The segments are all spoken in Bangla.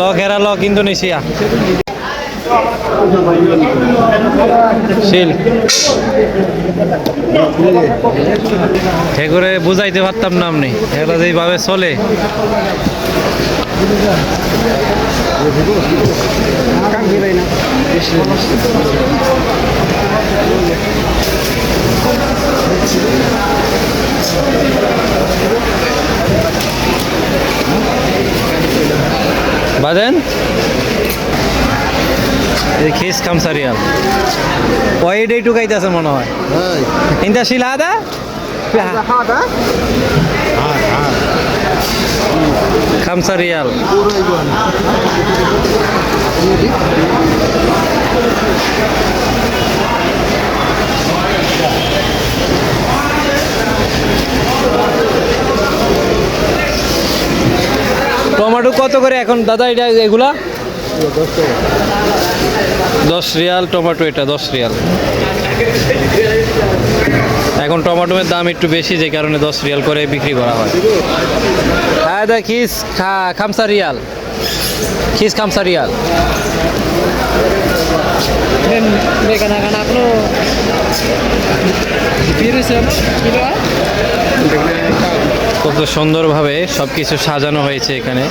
ল ঘেরা লক ইন্দোনেশিয়া। শিল। করে বুঝাইতে পারতাম না আপনি এগুলো যেভাবে চলে। বাজেন এই খিস খামসারিয়াল ওয়াইড এইটু গাইতেছে মনে হয়। ইন্দা শিল আদা? খামসারিয়াল টমেটো কত করে এখন? দাদা এটা এগুলা? দশ রিয়াল টমেটো এটা দশ রিয়াল। এখন টমেটোর দাম একটু বেশি যে কারণে দশ রিয়াল করে বিক্রি করা হয়। হ্যাঁ দা খিস খা- খামসা রিয়াল। খিস খামসা রিয়াল। Dan কত সুন্দরভাবে সব কিছু সাজানো হয়েছে এখানে।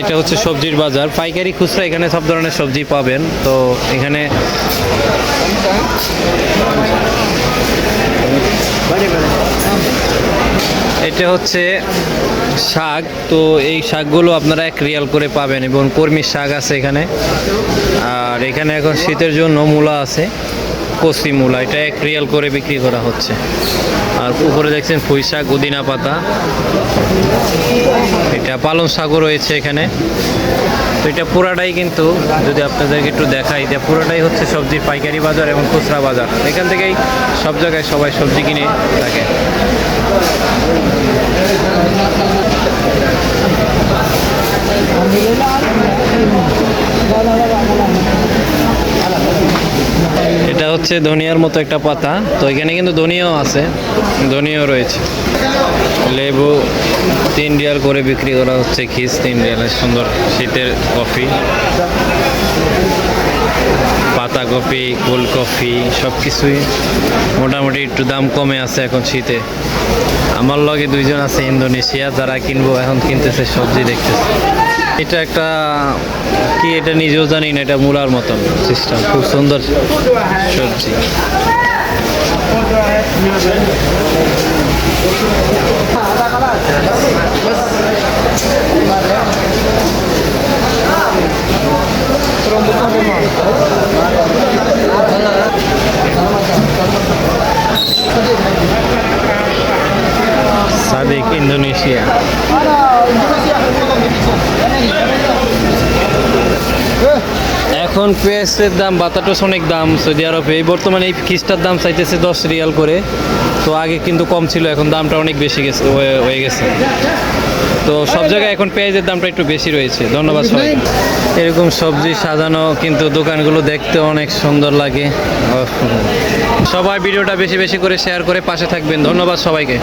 এটা হচ্ছে সবজির বাজার। পাইকারি খুচরা এখানে সব ধরনের সবজি পাবেন। তো এখানে এটা হচ্ছে শাক। তো এই শাকগুলো আপনারা এক রিয়াল করে পাবেন এবং কর্মীর শাক আছে এখানে। আর এখানে এখন শীতের জন্য মূলা আছে। কচি মূলা, এটা এক রিয়াল করে বিক্রি করা হচ্ছে। আর উপরে দেখছেন পুঁই শাক উদিনা পাতা। এটা পালং শাকও রয়েছে এখানে। তো এটা পুরাটাই কিন্তু, যদি আপনাদেরকে একটু দেখাই, এটা পুরাটাই হচ্ছে সবজির পাইকারি বাজার এবং খুচরা বাজার। এখান থেকেই সব জায়গায় সবাই সবজি কিনে থাকে এটা হচ্ছে ধনিয়ার মতো একটা পাতা। তো এখানে কিন্তু ধনিয়াও আছে, ধনিয়াও রয়েছে। লেবু, তিন রিয়াল করে বিক্রি করা হচ্ছে খিস তিন রিয়ালের সুন্দর শীতের কফি। পাতা কফি কোল্ড কফি সব কিছুই মোটামুটি একটু দাম কমে আছে এখন শীতে। আমার লগে দুইজন আছে ইন্দোনেশিয়া, যারা কিনবো, এখন কিনতেছে, সবজি দেখতেছে। এটা একটা, কি এটা নিজেও জানি না, এটা মূলার মতন সিস্টেম খুব সুন্দর সবজি। সাদিক, ইন্দোনেশিয়া। এখন পেঁয়াজের দাম বাতাটোস অনেক দাম, সৌদি আরবে। এই বর্তমানে এই খিস্টার দাম চাইতেছে দশ রিয়াল করে। তো আগে কিন্তু কম ছিল, এখন দামটা অনেক বেশি গেছে, হয়ে- গেছে। তো সব জায়গায় এখন পেঁয়াজের দামটা একটু বেশি রয়েছে। ধন্যবাদ সবাই এরকম সবজি সাজানো কিন্তু দোকানগুলো দেখতে অনেক সুন্দর লাগে। সবাই ভিডিওটা বেশি বেশি করে শেয়ার করে পাশে থাকবেন। ধন্যবাদ সবাইকে।